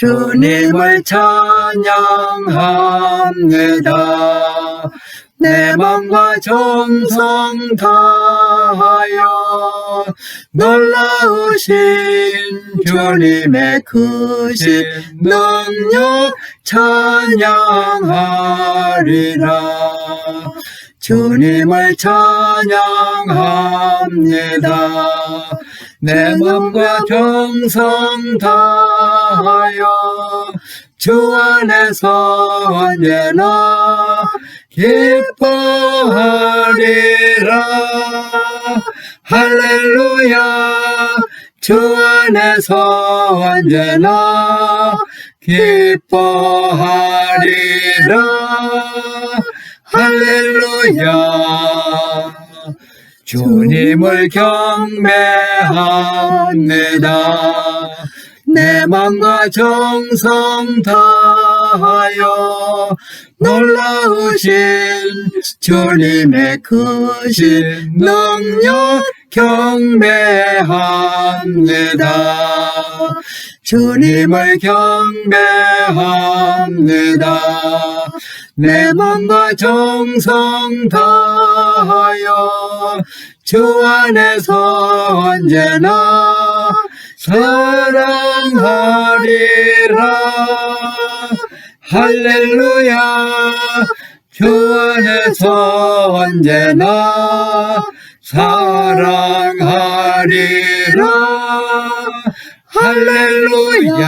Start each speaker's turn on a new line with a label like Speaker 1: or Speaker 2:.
Speaker 1: 주님을 찬양합니다. 내 맘과 정성 다하여 놀라우신 주님의 크신 능력 찬양하리라. 주님을 찬양합니다. 내 맘과 정성 다하여 주 안에서 언제나 기뻐하리라. 할렐루야. 주 안에서 언제나 기뻐하리라. 할렐루야. 주님을 경배합니다. 내 맘과 정성 다하여 놀라우신 주님의 크신 능력 경배합니다. 주님을 경배합니다. 내 맘과 정성 다하여 주 안에서 언제나 사랑 하리라. 할렐루야. 주 안에서 언제나 사랑하리라. 할렐루야